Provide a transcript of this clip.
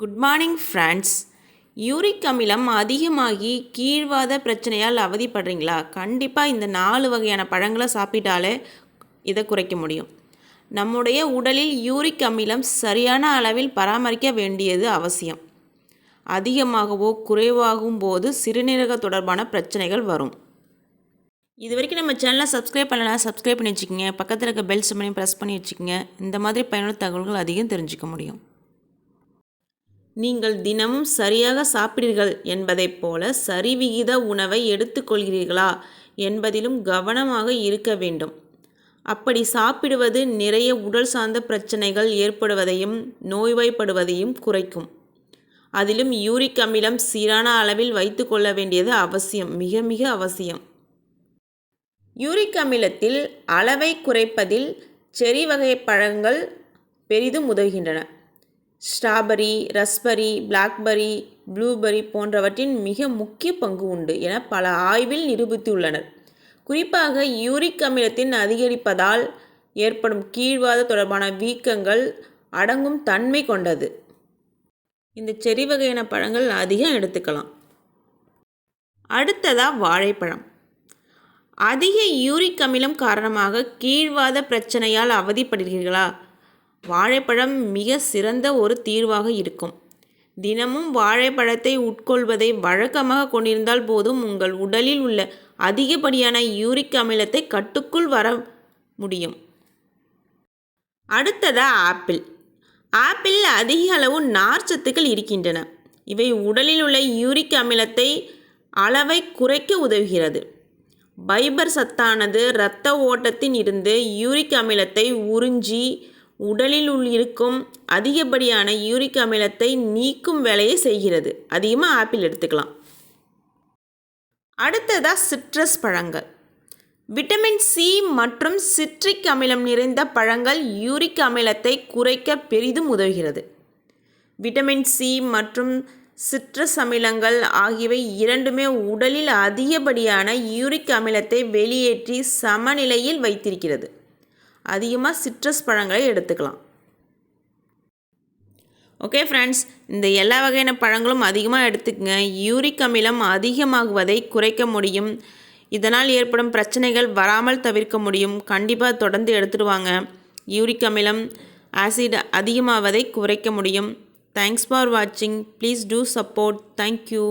Good morning friends uric அமிலம் அதிகமாகி கீழ்வாத பிரச்சனையால் அவதிப்படுறீங்களா? கண்டிப்பாக இந்த நாலு வகையான பழங்களை சாப்பிட்டாலே இதை குறைக்க முடியும். நம்முடைய உடலில் யூரிக் அமிலம் சரியான அளவில் பராமரிக்க வேண்டியது அவசியம். அதிகமாகவோ குறைவாகும் போது சிறுநீரக தொடர்பான பிரச்சனைகள் வரும். இது வரைக்கும் நம்ம சேனலை சப்ஸ்கிரைப் பண்ணலாம் சப்ஸ்கிரைப் பண்ணி வச்சுக்கோங்க. பக்கத்தில் இருக்க பெல் சிம்மனையும் ப்ரெஸ் பண்ணி வச்சுக்கோங்க. இந்த மாதிரி பயனுள்ள தகவல்கள் அதிகம் தெரிஞ்சுக்க முடியும். நீங்கள் தினமும் சரியாக சாப்பிடுவீர்கள் என்பதைப் போல சரிவிகித உணவை எடுத்துக்கொள்கிறீர்களா என்பதிலும் கவனமாக இருக்க வேண்டும். அப்படி சாப்பிடுவது நிறைய உடல் சார்ந்த பிரச்சனைகள் ஏற்படுவதையும் நோய்வாய்ப்படுவதையும் குறைக்கும். அதிலும் யூரிக் அமிலம் சீரான அளவில் வைத்து கொள்ள வேண்டியது அவசியம் மிக மிக அவசியம். யூரிக் அமிலத்தில் அளவை குறைப்பதில் செரி வகை பழங்கள் பெரிதும் உதவுகின்றன. ஸ்ட்ராபெரி ரஸ்பெரி பிளாக்பெரி ப்ளூபெரி போன்றவற்றின் மிக முக்கிய பங்கு உண்டு என பல ஆய்வில் நிரூபித்துள்ளனர். குறிப்பாக யூரிக் அமிலத்தின் அதிகரிப்பதால் ஏற்படும் கீழ்வாத தொடர்பான வீக்கங்கள் அடங்கும் தன்மை கொண்டது. இந்த செரி வகையான பழங்கள் அதிகம் எடுத்துக்கலாம். அடுத்ததாக வாழைப்பழம். அதிக யூரிக் அமிலம் காரணமாக கீழ்வாத பிரச்சனையால் அவதிப்படுகிறீர்களா? வாழைப்பழம் மிக சிறந்த ஒரு தீர்வாக இருக்கும். தினமும் வாழைப்பழத்தை உட்கொள்வதை வழக்கமாக கொண்டிருந்தால் போதும் உங்கள் உடலில் உள்ள அதிகப்படியான யூரிக் அமிலத்தை கட்டுக்குள் வர முடியும். அடுத்ததாக ஆப்பிள். ஆப்பிள் அதிக அளவு நார்ச்சத்துக்கள் இருக்கின்றன. இவை உடலில் உள்ள யூரிக் அமிலத்தை அளவை குறைக்க உதவுகிறது. பைபர் சத்தானது இரத்த ஓட்டத்தின் இருந்து யூரிக் அமிலத்தை உறிஞ்சி உடலில் உள் இருக்கும் அதிகப்படியான யூரிக் அமிலத்தை நீக்கும் வேலையை செய்கிறது. அதிகமாக ஆப்பிள் எடுத்துக்கலாம். அடுத்ததாக சிட்ரஸ் பழங்கள். விட்டமின் சி மற்றும் சிட்ரிக் அமிலம் நிறைந்த பழங்கள் யூரிக் அமிலத்தை குறைக்க பெரிதும் உதவுகிறது. விட்டமின் சி மற்றும் சிட்ரஸ் அமிலங்கள் ஆகியவை இரண்டுமே உடலில் அதிகப்படியான யூரிக் அமிலத்தை வெளியேற்றி சமநிலையில் வைத்திருக்கிறது. அதிகமாக சிட்ரஸ் பழங்களை எடுத்துக்கலாம். ஓகே ஃப்ரெண்ட்ஸ் இந்த எல்லா வகையான பழங்களும் அதிகமாக எடுத்துக்கங்க. யூரிக் அமிலம் அதிகமாகுவதை குறைக்க முடியும். இதனால் ஏற்படும் பிரச்சனைகள் வராமல் தவிர்க்க முடியும். கண்டிப்பாக தொடர்ந்து எடுத்துடுவாங்க யூரிக் அமிலம் ஆசிட் அதிகமாவதை குறைக்க முடியும். தேங்க்ஸ் ஃபார் வாட்சிங் please do support thank you